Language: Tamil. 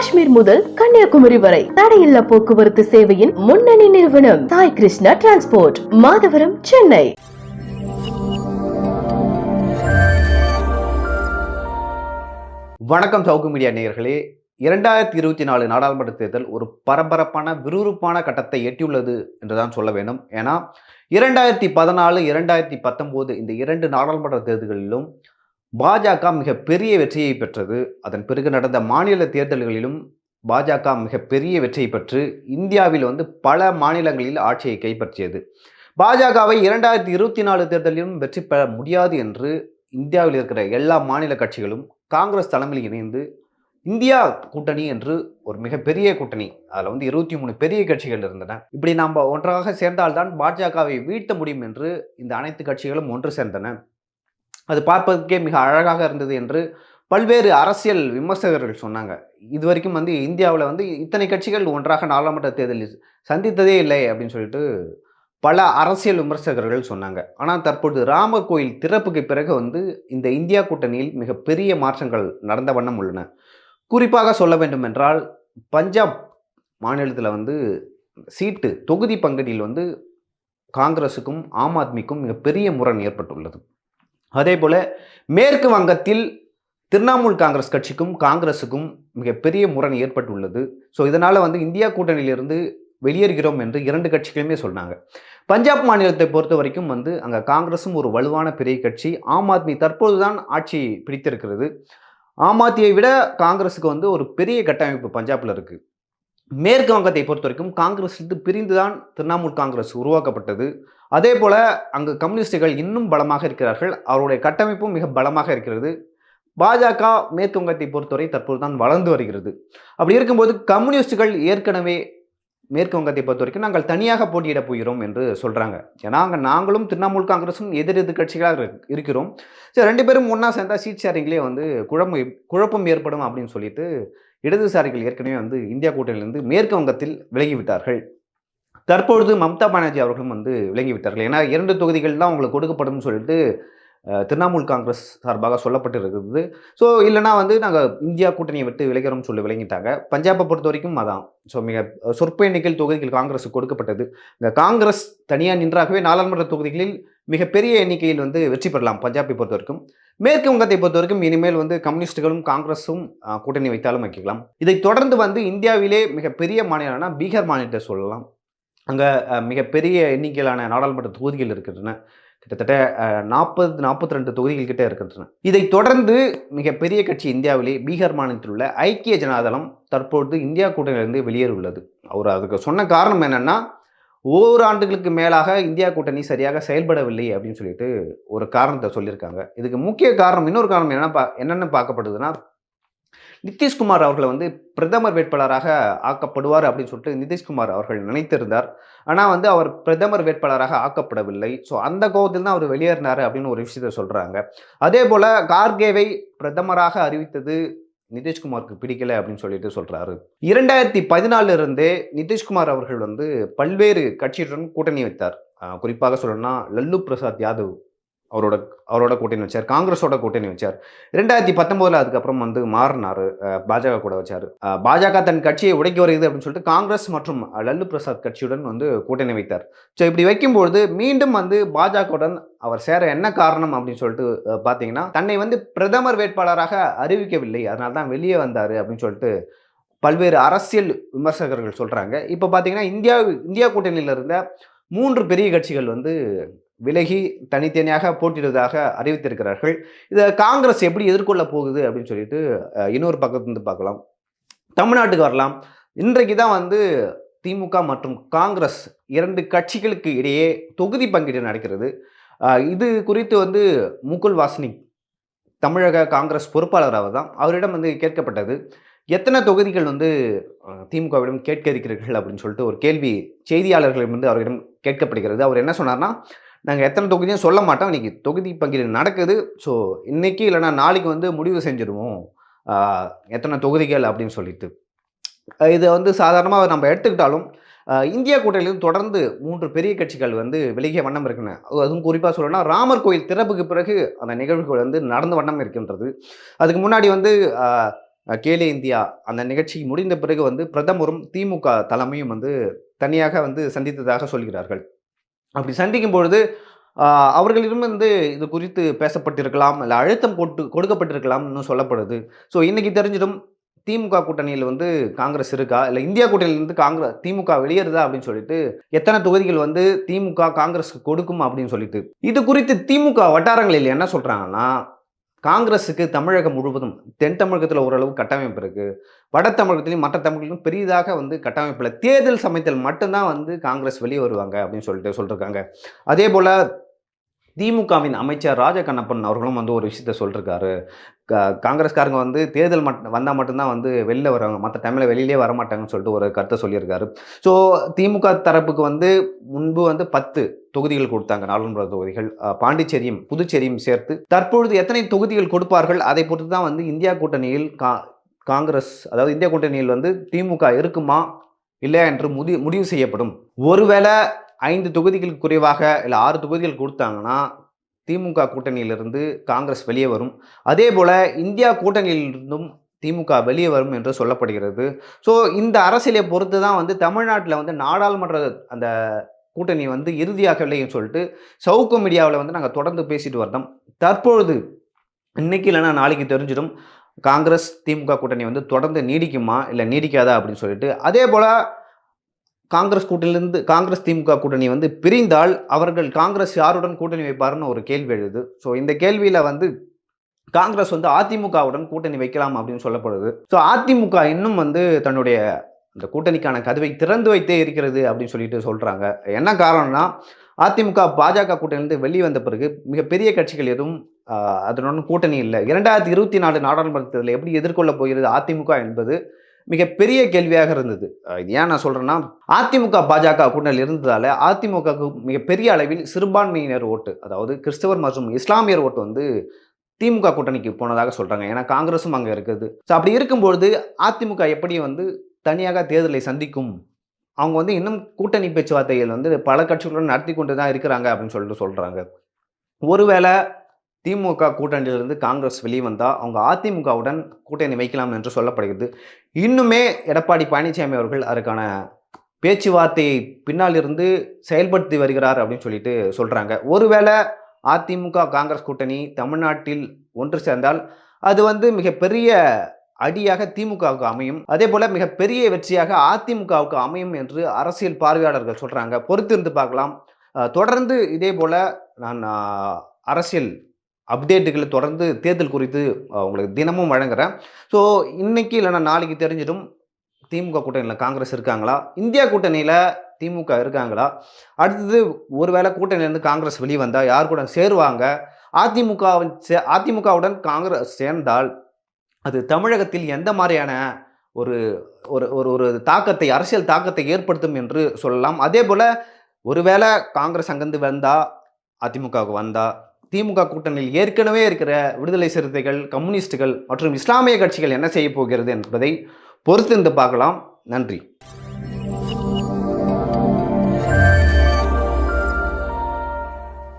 காஷ்மீர் முதல் கன்னியாகுமரி வரை தடையில்லா போக்குவரத்து சேவையின் முன்னணி நிறுவனம் சாய் கிருஷ்ணா டிரான்ஸ்போர்ட் மாதவரம் சென்னை. வணக்கம் சவுக்கு மீடியா நேயர்களே. இரண்டாயிரத்தி இருபத்தி நாலு நாடாளுமன்ற தேர்தல் ஒரு பரபரப்பான விறுவிறுப்பான கட்டத்தை எட்டியுள்ளது என்றுதான் சொல்ல வேண்டும். ஏன்னா இரண்டாயிரத்தி பதினாலு இரண்டாயிரத்தி பத்தொம்போது இந்த இரண்டு நாடாளுமன்ற தேர்தல்களிலும் பாஜக மிக பெரிய வெற்றியை பெற்றது. அதன் பிறகு நடந்த மாநில தேர்தல்களிலும் பாஜக மிக பெரிய வெற்றியை பெற்று இந்தியாவில் வந்து பல மாநிலங்களில் ஆட்சியை கைப்பற்றியது. பாஜகவை இரண்டாயிரத்தி இருபத்தி நாலு தேர்தலிலும் வெற்றி பெற முடியாது என்று இந்தியாவில் இருக்கிற எல்லா மாநில கட்சிகளும் காங்கிரஸ் தலைமையில் இணைந்து இந்தியா கூட்டணி என்று ஒரு மிகப்பெரிய கூட்டணி அதில் வந்து இருபத்தி மூணு பெரிய கட்சிகள் இருந்தன. இப்படி நாம் ஒன்றாக சேர்ந்தால்தான் பாஜகவை வீழ்த்த முடியும் என்று இந்த அனைத்து கட்சிகளும் ஒன்று சேர்ந்தன. அது பார்ப்பதற்கே மிக அழகாக இருந்தது என்று பல்வேறு அரசியல் விமர்சகர்கள் சொன்னாங்க. இது வரைக்கும் வந்து இந்தியாவில் வந்து இத்தனை கட்சிகள் ஒன்றாக நாடாளுமன்ற தேர்தலில் சந்தித்ததே இல்லை அப்படின்னு சொல்லிட்டு பல அரசியல் விமர்சகர்கள் சொன்னாங்க. ஆனால் தற்பொழுது ராமர் கோயில் திறப்புக்கு பிறகு வந்து இந்த இந்தியா கூட்டணியில் மிகப்பெரிய மாற்றங்கள் நடந்த வண்ணம் உள்ளன. குறிப்பாக சொல்ல வேண்டும் என்றால் பஞ்சாப் மாநிலத்தில் வந்து சீட்டு தொகுதி பங்கீட்டில் வந்து காங்கிரஸுக்கும் ஆம் ஆத்மிக்கும் மிகப்பெரிய முரண் ஏற்பட்டுள்ளது. அதே போல் மேற்கு வங்கத்தில் திரிணாமுல் காங்கிரஸ் கட்சிக்கும் காங்கிரஸுக்கும் மிகப்பெரிய முரண் ஏற்பட்டுள்ளது. ஸோ இதனால் வந்து இந்தியா கூட்டணியிலிருந்து வெளியேறுகிறோம் என்று இரண்டு கட்சிகளுமே சொன்னாங்க. பஞ்சாப் மாநிலத்தை பொறுத்த வரைக்கும் வந்து அங்கே காங்கிரஸும் ஒரு வலுவான பெரிய கட்சி. ஆம் ஆத்மி தற்போதுதான் ஆட்சி பிடித்திருக்கிறது. ஆம் ஆத்மியை விட காங்கிரஸுக்கு வந்து ஒரு பெரிய கட்டமைப்பு பஞ்சாபில் இருக்குது மேற்கு வங்கத்தை பொறுத்த வரைக்கும் காங்கிரஸ்லிருந்து பிரிந்து தான் திரிணாமுல் காங்கிரஸ் உருவாக்கப்பட்டது. அதே போல் அங்கு கம்யூனிஸ்டுகள் இன்னும் பலமாக இருக்கிறார்கள். அவருடைய கட்டமைப்பும் மிக பலமாக இருக்கிறது. பாஜக மேற்கு வங்கத்தை பொறுத்தவரை தற்போது தான் வளர்ந்து வருகிறது. அப்படி இருக்கும்போது கம்யூனிஸ்டுகள் ஏற்கனவே மேற்கு வங்கத்தை பொறுத்த வரைக்கும் நாங்கள் தனியாக போட்டியிட போகிறோம் என்று சொல்கிறாங்க ஏன்னா அங்கே நாங்களும் திரிணாமுல் காங்கிரஸும் எதிர் எதிர் கட்சிகளாக இருக்கிறோம். சரி ரெண்டு பேரும் ஒன்றா சேர்ந்தால் சீட் ஷேரிங்லேயே வந்து குழம்பு குழப்பம் ஏற்படும் அப்படின்னு சொல்லிட்டு இடதுசாரிகள் ஏற்கனவே வந்து இந்தியா கூட்டணியிலிருந்து மேற்கு வங்கத்தில் விலகிவிட்டார்கள். தற்பொழுது மம்தா பானர்ஜி அவர்களும் வந்து விளங்கிவிட்டார்கள். ஏன்னா இரண்டு தொகுதிகள் தான் உங்களுக்கு கொடுக்கப்படும் சொல்லிட்டு திரிணாமுல் காங்கிரஸ் சார்பாக சொல்லப்பட்டு இருக்குது ஸோ இல்லைனா வந்து நாங்கள் இந்தியா கூட்டணியை விட்டு விலகிறோம்னு சொல்லி விளங்கிட்டாங்க. பஞ்சாபை பொறுத்த வரைக்கும் அதான். ஸோ மிக சொற்ப எண்ணிக்கையில் தொகுதிகள் காங்கிரஸுக்கு கொடுக்கப்பட்டது இந்த காங்கிரஸ் தனியாக நின்றாகவே நாடாளுமன்ற தொகுதிகளில் மிகப்பெரிய எண்ணிக்கையில் வந்து வெற்றி பெறலாம் பஞ்சாபை பொறுத்த வரைக்கும். மேற்கு வங்கத்தை பொறுத்த வரைக்கும் இனிமேல் வந்து கம்யூனிஸ்டுகளும் காங்கிரஸும் கூட்டணி வைத்தாலும் வைக்கலாம். இதை தொடர்ந்து வந்து இந்தியாவிலே மிகப்பெரிய மாநிலம்னா பீகார் மாநிலத்தை சொல்லலாம். அங்கே மிகப்பெரிய எண்ணிக்கையிலான நாடாளுமன்ற தொகுதிகள் இருக்கின்றன. கிட்டத்தட்ட நாற்பது நாற்பத்தி ரெண்டு தொகுதிகள் கிட்டே இருக்கின்றன. இதை தொடர்ந்து மிகப்பெரிய கட்சி இந்தியாவிலே பீகார் மாநிலத்தில் உள்ள ஐக்கிய ஜனதாதளம் தற்பொழுது இந்தியா கூட்டணியிலிருந்து வெளியேறியுள்ளது. அவர் அதுக்கு சொன்ன காரணம் என்னென்னா ஓராண்டுகளுக்கு மேலாக இந்தியா கூட்டணி சரியாக செயல்படவில்லை அப்படின்னு சொல்லிட்டு ஒரு காரணத்தை சொல்லியிருக்காங்க. இதுக்கு முக்கிய காரணம் இன்னொரு காரணம் என்ன பா என்னென்னு பார்க்கப்படுதுன்னா நிதிஷ்குமார் அவர்களை வந்து பிரதமர் வேட்பாளராக ஆக்கப்படுவார் அப்படின்னு சொல்லிட்டு நிதிஷ்குமார் அவர்கள் நினைத்திருந்தார். ஆனால் வந்து அவர் பிரதமர் வேட்பாளராக ஆக்கப்படவில்லை. ஸோ அந்த கோபத்தில் தான் அவர் வெளியேறினார் அப்படின்னு ஒரு விஷயத்த சொல்கிறாங்க அதே போல் கார்கேவை பிரதமராக அறிவித்தது நிதிஷ்குமாருக்கு பிடிக்கல அப்படின்னு சொல்லிட்டு சொல்கிறாரு இரண்டாயிரத்தி பதினாலிருந்தே நிதிஷ்குமார் அவர்கள் வந்து பல்வேறு கட்சியுடன் கூட்டணி வைத்தார். குறிப்பாக சொல்லணும்னா லல்லு பிரசாத் யாதவ் அவரோட அவரோட கூட்டணி வச்சார். காங்கிரஸோட கூட்டணி வச்சார். ரெண்டாயிரத்தி பத்தொம்போதில் அதுக்கப்புறம் வந்து மாறினார். பாஜக கூட வச்சார். பாஜக தன் கட்சியை உடைக்க வருகிறது அப்படின்னு சொல்லிட்டு காங்கிரஸ் மற்றும் லல்லு பிரசாத் கட்சியுடன் வந்து கூட்டணி வைத்தார். ஸோ இப்படி வைக்கும்பொழுது மீண்டும் வந்து பாஜகவுடன் அவர் சேர என்ன காரணம் அப்படின்னு சொல்லிட்டு பார்த்தீங்கன்னா தன்னை வந்து பிரதமர் வேட்பாளராக அறிவிக்கவில்லை. அதனால தான் வெளியே வந்தார் அப்படின்னு சொல்லிட்டு பல்வேறு அரசியல் விமர்சகர்கள் சொல்கிறாங்க இப்போ பார்த்தீங்கன்னா இந்தியா இந்தியா கூட்டணியில் இருந்த மூன்று பெரிய கட்சிகள் வந்து விலகி தனித்தனியாக போட்டிடுவதாக அறிவித்திருக்கிறார்கள். இதை காங்கிரஸ் எப்படி எதிர்கொள்ள போகுது அப்படின்னு சொல்லிட்டு இன்னொரு பக்கத்துலேருந்து பார்க்கலாம். தமிழ்நாட்டுக்கு வரலாம். இன்றைக்கு தான் வந்து திமுக மற்றும் காங்கிரஸ் இரண்டு கட்சிகளுக்கு இடையே தொகுதி பங்கீடு நடக்கிறது. இது குறித்து வந்து முகுல் வாஸ்னிக் தமிழக காங்கிரஸ் பொறுப்பாளராக தான் அவரிடம் வந்து கேட்கப்பட்டது. எத்தனை தொகுதிகள் வந்து திமுகவிடம் கேட்க இருக்கிறீர்கள் அப்படின்னு சொல்லிட்டு ஒரு கேள்வி செய்தியாளர்களிடம் வந்து அவரிடம் கேட்கப்படுகிறது. அவர் என்ன சொன்னார்னா நாங்கள் எத்தனை தொகுதியும் சொல்ல மாட்டோம். இன்றைக்கி தொகுதி பங்கீடு நடக்குது. ஸோ இன்றைக்கி இல்லைன்னா நாளைக்கு வந்து முடிவு செஞ்சிடுவோம் எத்தனை தொகுதிகள் அப்படின்னு சொல்லிட்டு. இதை வந்து சாதாரணமாக நம்ம எடுத்துக்கிட்டாலும் இந்தியா கூட்டணியிலும் தொடர்ந்து மூன்று பெரிய கட்சிகள் வந்து விலகிய வண்ணம் இருக்குன்னு அதுவும் குறிப்பாக சொல்லணும்னா ராமர் கோயில் திறப்புக்கு பிறகு அந்த நிகழ்வுகள் வந்து நடந்த வண்ணம் இருக்கின்றது. அதுக்கு முன்னாடி வந்து கேலி இந்தியா அந்த நிகழ்ச்சி முடிந்த பிறகு வந்து பிரதமரும் திமுக தலைமையும் வந்து தனியாக வந்து சந்தித்ததாக சொல்கிறார்கள். அப்படி சந்திக்கும் பொழுது அவர்களிடமிருந்து இது குறித்து பேசப்பட்டிருக்கலாம் இல்லை அழுத்தம் போட்டு கொடுக்கப்பட்டிருக்கலாம்னு சொல்லப்படுது. ஸோ இன்னைக்கு தெரிஞ்சிடும் திமுக கூட்டணியில் வந்து காங்கிரஸ் இருக்கா? இல்லை இந்தியா கூட்டணியிலிருந்து காங்கிரஸ் திமுக வெளியேறுதா? அப்படின்னு சொல்லிட்டு எத்தனை தொகுதிகள் வந்து திமுக காங்கிரஸுக்கு கொடுக்கும் அப்படின்னு சொல்லிட்டு. இது குறித்து திமுக வட்டாரங்களில் என்ன சொல்கிறாங்கன்னா காங்கிரஸுக்கு தமிழகம் முழுவதும் தென் தமிழகத்தில் ஓரளவு கட்டமைப்பு இருக்குது வட தமிழகத்திலையும் மற்ற தமிழகத்திலும் பெரிதாக வந்து கட்டமைப்பு இல்லை. தேர்தல் சமயத்தில் மட்டும்தான் வந்து காங்கிரஸ் வெளியே வருவாங்க அப்படின்னு சொல்லிட்டு சொல்லிருக்காங்க. அதே போல் திமுகவின் அமைச்சர் ராஜ கண்ணப்பன் அவர்களும் வந்து ஒரு விஷயத்த சொல்லிருக்காரு. காங்கிரஸ்காரங்க வந்து தேர்தல் மட் வந்தால் மட்டும்தான் வந்து வெளில வருவாங்க மற்ற டைமில் வெளியிலே வரமாட்டாங்கன்னு சொல்லிட்டு ஒரு கருத்தை சொல்லியிருக்காரு. ஸோ திமுக தரப்புக்கு வந்து முன்பு வந்து பத்து தொகுதிகள் கொடுத்தாங்க. நாடாளுமன்ற தொகுதிகள் பாண்டிச்சேரியும் புதுச்சேரியும் சேர்த்து. தற்பொழுது எத்தனை தொகுதிகள் கொடுப்பார்கள்? அதை பொறுத்து தான் வந்து இந்தியா கூட்டணியில் கா காங்கிரஸ் அதாவது இந்தியா கூட்டணியில் வந்து திமுக இருக்குமா இல்லையா என்று முடி முடிவு செய்யப்படும். ஒருவேளை ஐந்து தொகுதிகளுக்கு குறைவாக இல்லை ஆறு தொகுதிகள் கொடுத்தாங்கன்னா திமுக கூட்டணியிலிருந்து காங்கிரஸ் வெளியே வரும். அதே போல் இந்தியா கூட்டணியிலிருந்தும் திமுக வெளியே வரும் என்று சொல்லப்படுகிறது. ஸோ இந்த அரசியலை பொறுத்து தான் வந்து தமிழ்நாட்டில் வந்து நாடாளுமன்ற அந்த கூட்டணி வந்து இறுதியாகவில்லைன்னு சொல்லிட்டு சவுக்கு மீடியாவில் வந்து நாங்கள் தொடர்ந்து பேசிட்டு வந்தோம் தற்பொழுது இன்னைக்கு இல்லைன்னா நாளைக்கு தெரிஞ்சிடும். காங்கிரஸ் திமுக கூட்டணி வந்து தொடர்ந்து நீடிக்குமா? இல்லை நீடிக்காதா? அப்படின்னு சொல்லிட்டு. அதே போல் காங்கிரஸ் கூட்டணியிலிருந்து காங்கிரஸ் திமுக கூட்டணி வந்து பிரிந்தால் அவர்கள் காங்கிரஸ் யாருடன் கூட்டணி வைப்பாருன்னு ஒரு கேள்வி எழுது. ஸோ இந்த கேள்வியில் வந்து காங்கிரஸ் வந்து அதிமுகவுடன் கூட்டணி வைக்கலாம் அப்படின்னு சொல்லப்படுது. ஸோ அதிமுக இன்னும் வந்து தன்னுடைய இந்த கூட்டணிக்கான கதவை திறந்து வைத்தே இருக்கிறது அப்படின்னு சொல்லிட்டு சொல்கிறாங்க என்ன காரணம்னா அதிமுக பாஜக கூட்டணியிலிருந்து வெளியே வந்த பிறகு மிகப்பெரிய கட்சிகள் எதுவும் அதனுடன் கூட்டணி இல்லை. இரண்டாயிரத்தி இருபத்தி நாலு நாடாளுமன்ற தேர்தலை எப்படி எதிர்கொள்ள போகிறது அதிமுக என்பது மிகப்பெரிய கேள்வியாக இருந்தது. இது ஏன் நான் சொல்கிறேன்னா அதிமுக பாஜக கூட்டணியில் இருந்ததால் அதிமுகவுக்கு மிகப்பெரிய அளவில் சிறுபான்மையினர் ஓட்டு அதாவது கிறிஸ்தவர் மற்றும் இஸ்லாமியர் ஓட்டு வந்து திமுக கூட்டணிக்கு போனதாக சொல்கிறாங்க ஏன்னா காங்கிரஸும் அங்கே இருக்குது. ஸோ அப்படி இருக்கும்பொழுது அதிமுக எப்படி வந்து தனியாக தேர்தலை சந்திக்கும்? அவங்க வந்து இன்னும் கூட்டணி பேச்சுவார்த்தைகள் வந்து பல கட்சிகளுடன் நடத்தி கொண்டு தான் இருக்கிறாங்க அப்படின்னு சொல்லிட்டு சொல்கிறாங்க ஒருவேளை திமுக கூட்டணியிலிருந்து காங்கிரஸ் வெளியே வந்தால் அவங்க அதிமுகவுடன் கூட்டணி வைக்கலாம் என்று சொல்லப்படுகிறது. இன்னுமே எடப்பாடி பழனிசாமி அவர்கள் அதற்கான பேச்சுவார்த்தையை பின்னால் இருந்து செயல்படுத்தி வருகிறார் அப்படின்னு சொல்லிட்டு சொல்கிறாங்க ஒருவேளை அதிமுக காங்கிரஸ் கூட்டணி தமிழ்நாட்டில் ஒன்று சேர்ந்தால் அது வந்து மிகப்பெரிய அடியாக திமுகவுக்கு அமையும். அதே போல மிகப்பெரிய வெற்றியாக அதிமுகவுக்கு அமையும் என்று அரசியல் பார்வையாளர்கள் சொல்கிறாங்க பொறுத்திருந்து பார்க்கலாம். தொடர்ந்து இதே போல் நான் அரசியல் அப்டேட்டுகளை தொடர்ந்து தேர்தல் குறித்து உங்களுக்கு தினமும் வழங்குறேன். ஸோ இன்னைக்கு இல்லைன்னா நாளைக்கு தெரிஞ்சிடும். திமுக கூட்டணியில் காங்கிரஸ் இருக்காங்களா? இந்தியா கூட்டணியில் திமுக இருக்காங்களா? அடுத்தது ஒருவேளை கூட்டணியிலேருந்து காங்கிரஸ் வெளியே வந்தால் யார் கூட சேருவாங்க? அதிமுகவின் சே அதிமுகவுடன் காங்கிரஸ் சேர்ந்தால் அது தமிழகத்தில் எந்த மாதிரியான ஒரு ஒரு ஒரு ஒரு தாக்கத்தை அரசியல் தாக்கத்தை ஏற்படுத்தும் என்று சொல்லலாம். அதே போல் ஒருவேளை காங்கிரஸ் அங்கிருந்து வந்தால் அதிமுகவுக்கு வந்தால் திமுக கூட்டணியில் ஏற்கனவே இருக்கிற விடுதலை சிறுத்தைகள் கம்யூனிஸ்டுகள் மற்றும் இஸ்லாமிய கட்சிகள் என்ன செய்ய போகிறது என்பதை பொறுத்திருந்து பார்க்கலாம். நன்றி.